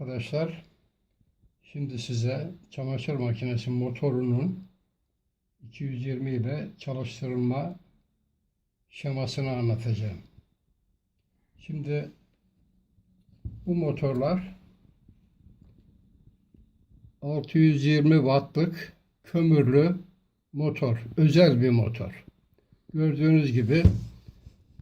Arkadaşlar şimdi size çamaşır makinesi motorunun 220 ile çalıştırılma şemasını anlatacağım. Şimdi bu motorlar 620 wattlık kömürlü motor, özel bir motor. Gördüğünüz gibi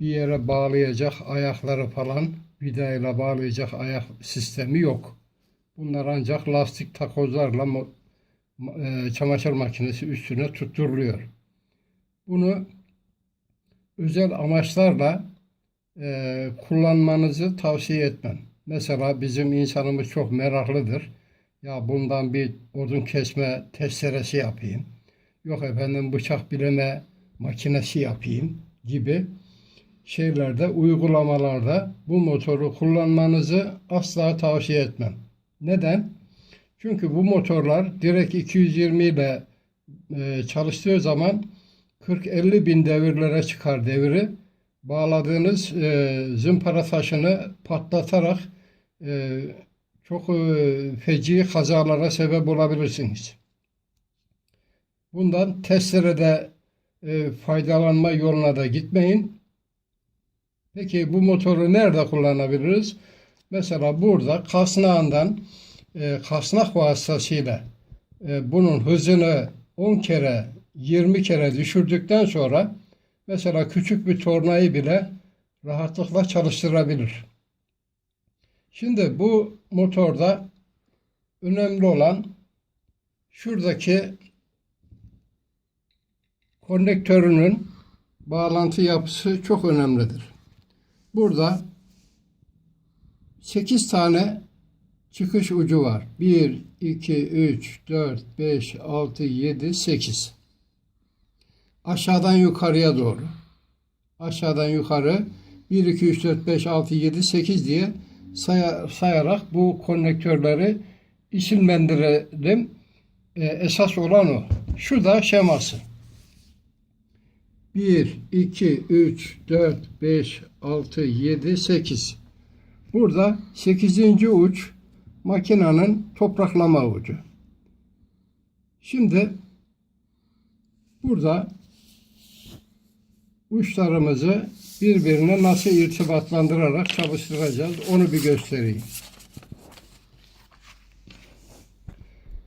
bir yere bağlayacak ayakları falan vidayla bağlayacak ayak sistemi yok. Bunlar ancak lastik takozlarla e, çamaşır makinesi üstüne tutturuluyor. Bunu özel amaçlarla e, kullanmanızı tavsiye etmem. Mesela bizim insanımız çok meraklıdır. Ya bundan bir odun kesme testeresi yapayım. Yok efendim bıçak bileme makinesi yapayım gibi şeylerde, uygulamalarda bu motoru kullanmanızı asla tavsiye etmem. Neden? Çünkü bu motorlar direkt 220 ile e, çalıştığı zaman 40-50 bin devirlere çıkar devri. Bağladığınız e, zımpara taşını patlatarak e, çok e, feci kazalara sebep olabilirsiniz. Bundan testerede e, faydalanma yoluna da gitmeyin. Peki bu motoru nerede kullanabiliriz? Mesela burada kasnağından e, kasnak vasıtasıyla e, bunun hızını 10 kere 20 kere düşürdükten sonra mesela küçük bir tornayı bile rahatlıkla çalıştırabilir. Şimdi bu motorda önemli olan şuradaki konnektörünün bağlantı yapısı çok önemlidir. Burada 8 tane çıkış ucu var. 1, 2, 3, 4, 5, 6, 7, 8. Aşağıdan yukarıya doğru. Aşağıdan yukarı 1, 2, 3, 4, 5, 6, 7, 8 diye saya- sayarak bu konnektörleri isimlendirelim. Ee, esas olan o. Şu da şeması. 1, 2, 3, 4, 5, 6, 7, 8. Burada 8. uç makinenin topraklama ucu. Şimdi burada uçlarımızı birbirine nasıl irtibatlandırarak çalıştıracağız onu bir göstereyim.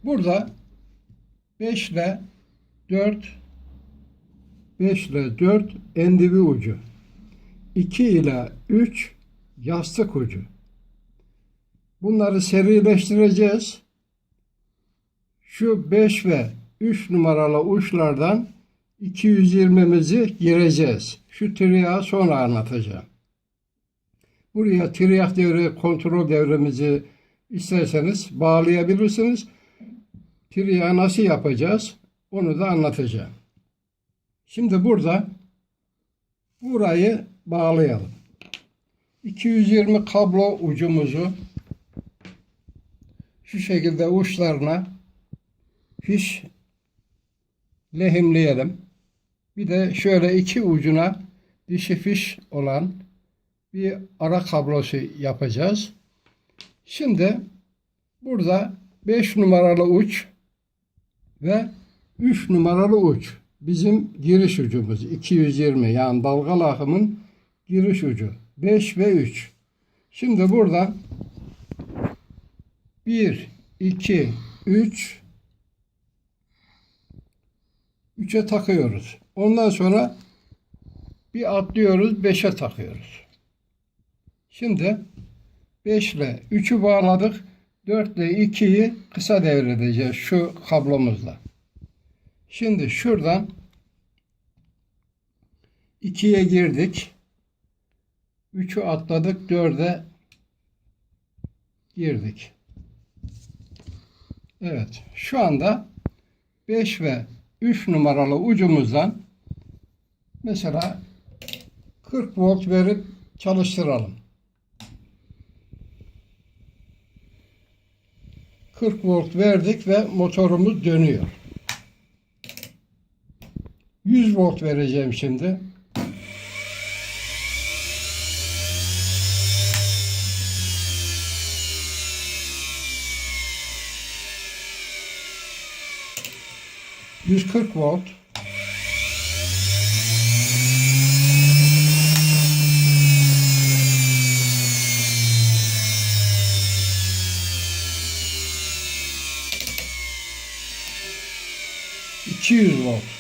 Burada 5 ile 4 5 ile 4 endivi ucu. 2 ile 3 yastık ucu. Bunları serileştireceğiz. Şu 5 ve 3 numaralı uçlardan 220'mizi gireceğiz. Şu triyağı sonra anlatacağım. Buraya triyak devre, kontrol devremizi isterseniz bağlayabilirsiniz. Triyağı nasıl yapacağız? Onu da anlatacağım. Şimdi burada burayı bağlayalım. 220 kablo ucumuzu şu şekilde uçlarına fiş lehimleyelim. Bir de şöyle iki ucuna dişi fiş olan bir ara kablosu yapacağız. Şimdi burada 5 numaralı uç ve 3 numaralı uç bizim giriş ucumuz 220 yani dalgalı akımın giriş ucu 5 ve 3. Şimdi burada 1 2 3 3'e takıyoruz. Ondan sonra bir atlıyoruz 5'e takıyoruz. Şimdi 5 ile 3'ü bağladık. 4 ile 2'yi kısa devredeceğiz şu kablomuzla. Şimdi şuradan 2'ye girdik. 3'ü atladık. 4'e girdik. Evet. Şu anda 5 ve 3 numaralı ucumuzdan mesela 40 volt verip çalıştıralım. 40 volt verdik ve motorumuz dönüyor. 100 volt vereceğim şimdi. Yüz kırk volt. İki yüz volt.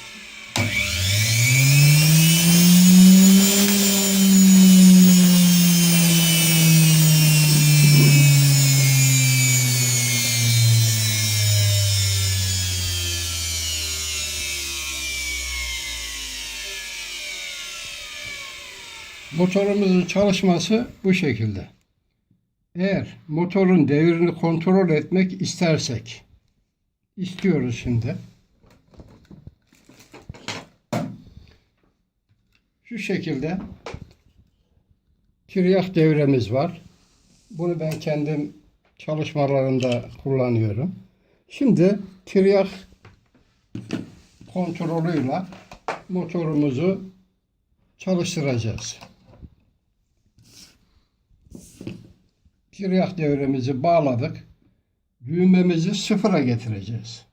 Motorumuzun çalışması bu şekilde. Eğer motorun devrini kontrol etmek istersek, istiyoruz şimdi. Şu şekilde kiryak devremiz var. Bunu ben kendim çalışmalarımda kullanıyorum. Şimdi kiryak kontrolüyle motorumuzu çalıştıracağız. Kiryak devremizi bağladık. Düğmemizi sıfıra getireceğiz.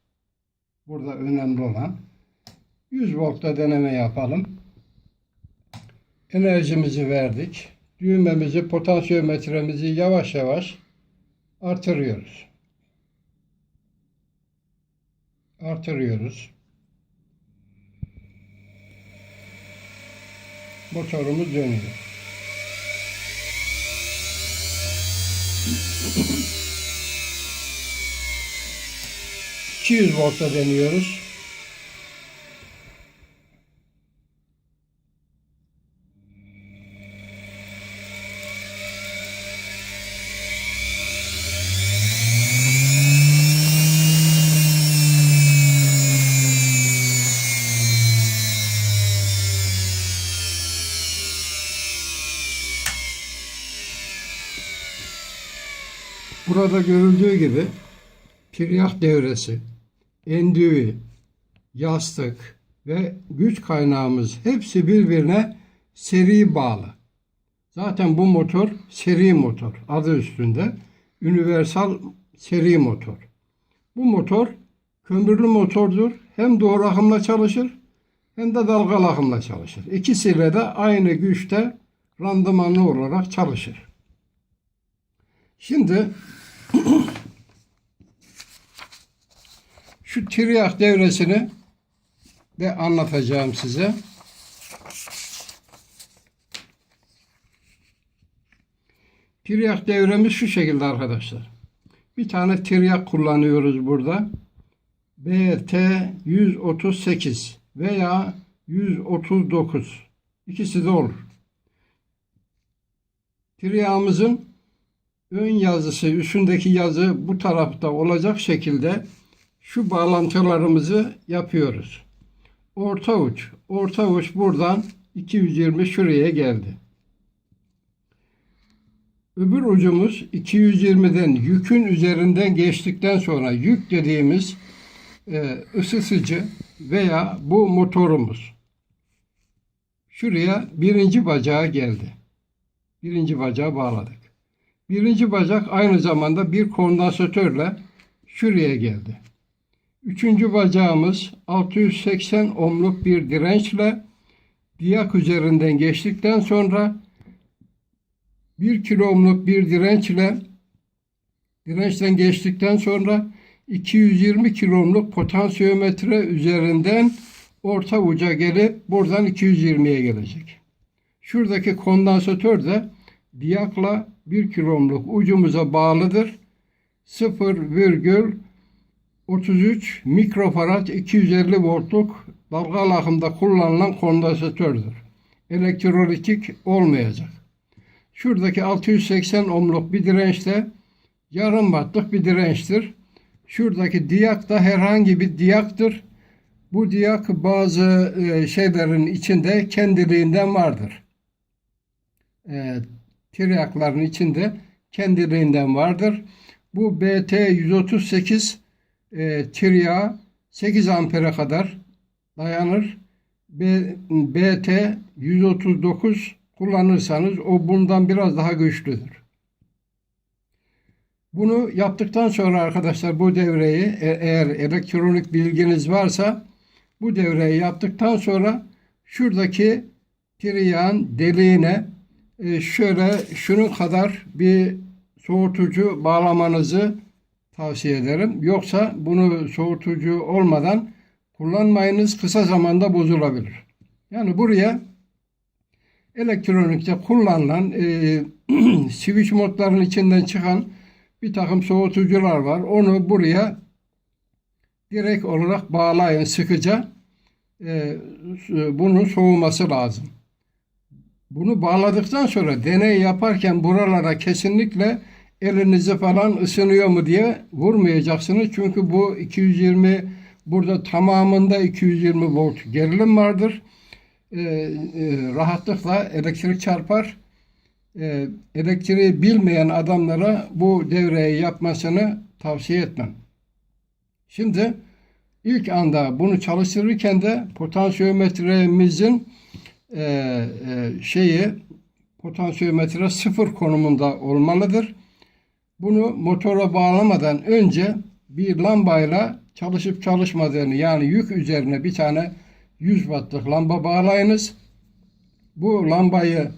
Burada önemli olan 100 voltta deneme yapalım. Enerjimizi verdik. Düğmemizi, potansiyometremizi yavaş yavaş artırıyoruz. Artırıyoruz. Motorumuz dönüyor. ...200 volta deniyoruz. Burada görüldüğü gibi piryak devresi, endüvi, yastık ve güç kaynağımız hepsi birbirine seri bağlı. Zaten bu motor seri motor adı üstünde. Universal seri motor. Bu motor kömürlü motordur. Hem doğru akımla çalışır hem de dalgalı akımla çalışır. İkisiyle de aynı güçte randımanlı olarak çalışır. Şimdi şu tiryak devresini de anlatacağım size. Tiryak devremiz şu şekilde arkadaşlar. Bir tane tiryak kullanıyoruz burada. BT 138 veya 139. İkisi de olur. Tiryağımızın ön yazısı, üstündeki yazı bu tarafta olacak şekilde şu bağlantılarımızı yapıyoruz. Orta uç, orta uç buradan 220 şuraya geldi. Öbür ucumuz 220'den yükün üzerinden geçtikten sonra yük dediğimiz e, ısıtıcı veya bu motorumuz. Şuraya birinci bacağı geldi. Birinci bacağı bağladık. Birinci bacak aynı zamanda bir kondansatörle şuraya geldi. Üçüncü bacağımız 680 ohmluk bir dirençle diyak üzerinden geçtikten sonra 1 kilo ohmluk bir dirençle dirençten geçtikten sonra 220 kilo ohmluk potansiyometre üzerinden orta uca gelip buradan 220'ye gelecek. Şuradaki kondansatör de diyakla 1 kilomluk ucumuza bağlıdır. 0,33 mikrofarad 250 voltluk dalgalı akımda kullanılan kondansatördür. Elektrolitik olmayacak. Şuradaki 680 ohmluk bir dirençte yarım wattlık bir dirençtir. Şuradaki diyak da herhangi bir diyaktır. Bu diyak bazı e, şeylerin içinde kendiliğinden vardır. Tiryakların içinde kendiliğinden vardır. Bu BT 138 e, tiryağı 8 ampere kadar dayanır. BT 139 kullanırsanız o bundan biraz daha güçlüdür. Bunu yaptıktan sonra arkadaşlar bu devreyi e- eğer elektronik bilginiz varsa bu devreyi yaptıktan sonra şuradaki triyağın deliğine şöyle şunun kadar bir soğutucu bağlamanızı tavsiye ederim. Yoksa bunu soğutucu olmadan kullanmayınız kısa zamanda bozulabilir. Yani buraya elektronikte kullanılan e, switch modların içinden çıkan bir takım soğutucular var. Onu buraya direkt olarak bağlayın sıkıca. E, bunun soğuması lazım. Bunu bağladıktan sonra deney yaparken buralara kesinlikle elinizi falan ısınıyor mu diye vurmayacaksınız. Çünkü bu 220 burada tamamında 220 volt gerilim vardır. Ee, e, rahatlıkla elektrik çarpar. Ee, elektriği bilmeyen adamlara bu devreyi yapmasını tavsiye etmem. Şimdi ilk anda bunu çalıştırırken de potansiyometremizin e, e, şeyi potansiyometre sıfır konumunda olmalıdır. Bunu motora bağlamadan önce bir lambayla çalışıp çalışmadığını yani yük üzerine bir tane 100 wattlık lamba bağlayınız. Bu lambayı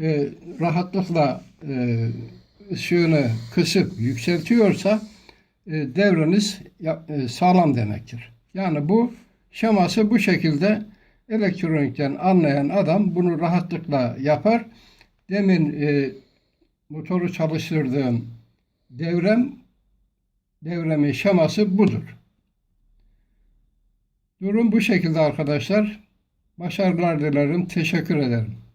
e, rahatlıkla e, ışığını kısıp yükseltiyorsa e, devreniz e, sağlam demektir. Yani bu şeması bu şekilde elektronikten anlayan adam bunu rahatlıkla yapar. Demin e, motoru çalıştırdığım devrem devremin şeması budur. Durum bu şekilde arkadaşlar. Başarılar dilerim. Teşekkür ederim.